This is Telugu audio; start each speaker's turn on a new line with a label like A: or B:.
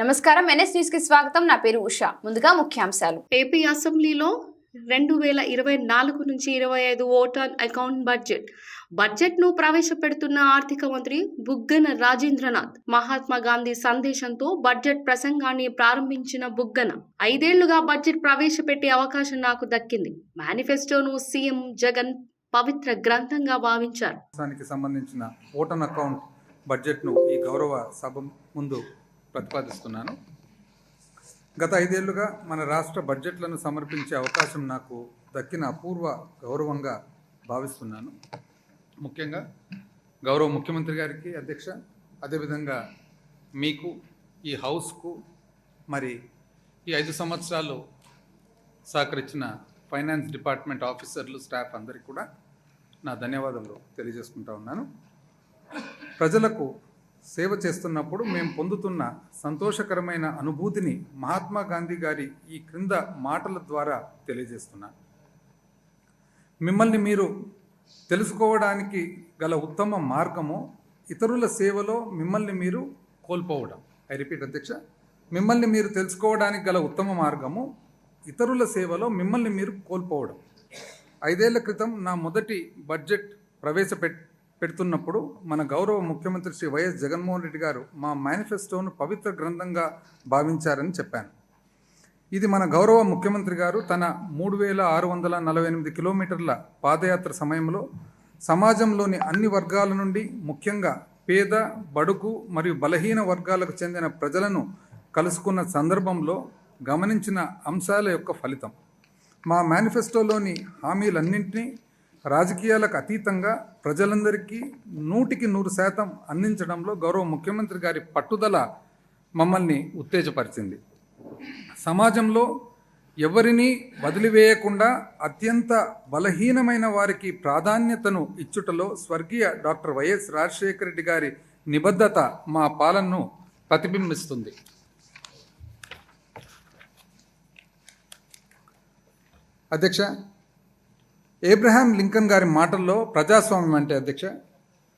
A: నమస్కారం. ఎన్ఎస్ న్యూస్కి స్వాగతం. నా పేరు ఉషా. ముందుగా ముఖ్యాంశాలు.
B: ఏపీ అసెంబ్లీలో రెండు వేల ఇరవై నాలుగు నుంచి ఇరవై ఐదు ఓటాన్ అకౌంట్ బడ్జెట్. బడ్జెట్ను ప్రవేశపెడుతున్న ఆర్థిక మంత్రి బుగ్గన రాజేంద్రనాథ్ మహాత్మా గాంధీ సందేశంతో బడ్జెట్ ప్రసంగాన్ని ప్రారంభించిన బుగ్గన. ఐదేళ్ళుగా బడ్జెట్ ప్రవేశపెట్టే అవకాశం నాకు దక్కింది. మేనిఫెస్టోను సీఎం జగన్ పవిత్ర గ్రంథంగా భావించారు.
C: సంబంధించిన ఓటన్ అకౌంట్ బడ్జెట్ను ఈ గౌరవ సభ ముందు ప్రతిపాదిస్తున్నాను. గత ఐదేళ్ళుగా మన రాష్ట్ర బడ్జెట్లను సమర్పించే అవకాశం నాకు దక్కిన అపూర్వ గౌరవంగా భావిస్తున్నాను. ముఖ్యంగా గౌరవ ముఖ్యమంత్రి గారికి అధ్యక్ష అదేవిధంగా మీకు ఈ హౌస్కు మరి ఈ ఐదు సంవత్సరాలు సహకరించిన ఫైనాన్స్ డిపార్ట్మెంట్ ఆఫీసర్లు స్టాఫ్ అందరికీ కూడా నా ధన్యవాదాలు తెలియజేసుకుంటా ఉన్నాను. ప్రజలకు సేవ చేస్తున్నప్పుడు మేము పొందుతున్న సంతోషకరమైన అనుభూతిని మహాత్మా గాంధీ గారి ఈ క్రింద మాటల ద్వారా తెలియజేస్తున్నాను మిమ్మల్ని మీరు తెలుసుకోవడానికి గల ఉత్తమ మార్గము ఇతరుల సేవలో మిమ్మల్ని మీరు కోల్పోవడం. ఐ రిపీట్ అధ్యక్ష. మిమ్మల్ని మీరు తెలుసుకోవడానికి గల ఉత్తమ మార్గము ఇతరుల సేవలో మిమ్మల్ని మీరు కోల్పోవడం. ఐదేళ్ళ క్రితం నా మొదటి బడ్జెట్ ప్రవేశపెట్ పెడుతున్నప్పుడు మన గౌరవ ముఖ్యమంత్రి శ్రీ వైఎస్ జగన్మోహన్ రెడ్డి గారు మా మేనిఫెస్టోను పవిత్ర గ్రంథంగా భావించారని చెప్పాను. ఇది మన గౌరవ ముఖ్యమంత్రి గారు తన మూడు వేల ఆరు వందల నలభై ఎనిమిది కిలోమీటర్ల పాదయాత్ర సమయంలో సమాజంలోని అన్ని వర్గాల నుండి ముఖ్యంగా పేద బడుగు మరియు బలహీన వర్గాలకు చెందిన ప్రజలను కలుసుకున్న సందర్భంలో గమనించిన అంశాల యొక్క ఫలితం. మా మేనిఫెస్టోలోని హామీలన్నింటినీ రాజకీయాలకు అతీతంగా ప్రజలందరికీ నూటికి నూరు శాతం అందించడంలో గౌరవ ముఖ్యమంత్రి గారి పట్టుదల మమ్మల్ని ఉత్తేజపరిచింది. సమాజంలో ఎవరిని వదిలివేయకుండా అత్యంత బలహీనమైన వారికి ప్రాధాన్యతను ఇచ్చుటలో స్వర్గీయ డాక్టర్ వైఎస్ రాజశేఖర రెడ్డి గారి నిబద్ధత మా పాలనను ప్రతిబింబిస్తుంది. అధ్యక్ష ఏబ్రహాం లింకన్ గారి మాటల్లో ప్రజాస్వామ్యం అంటే అధ్యక్ష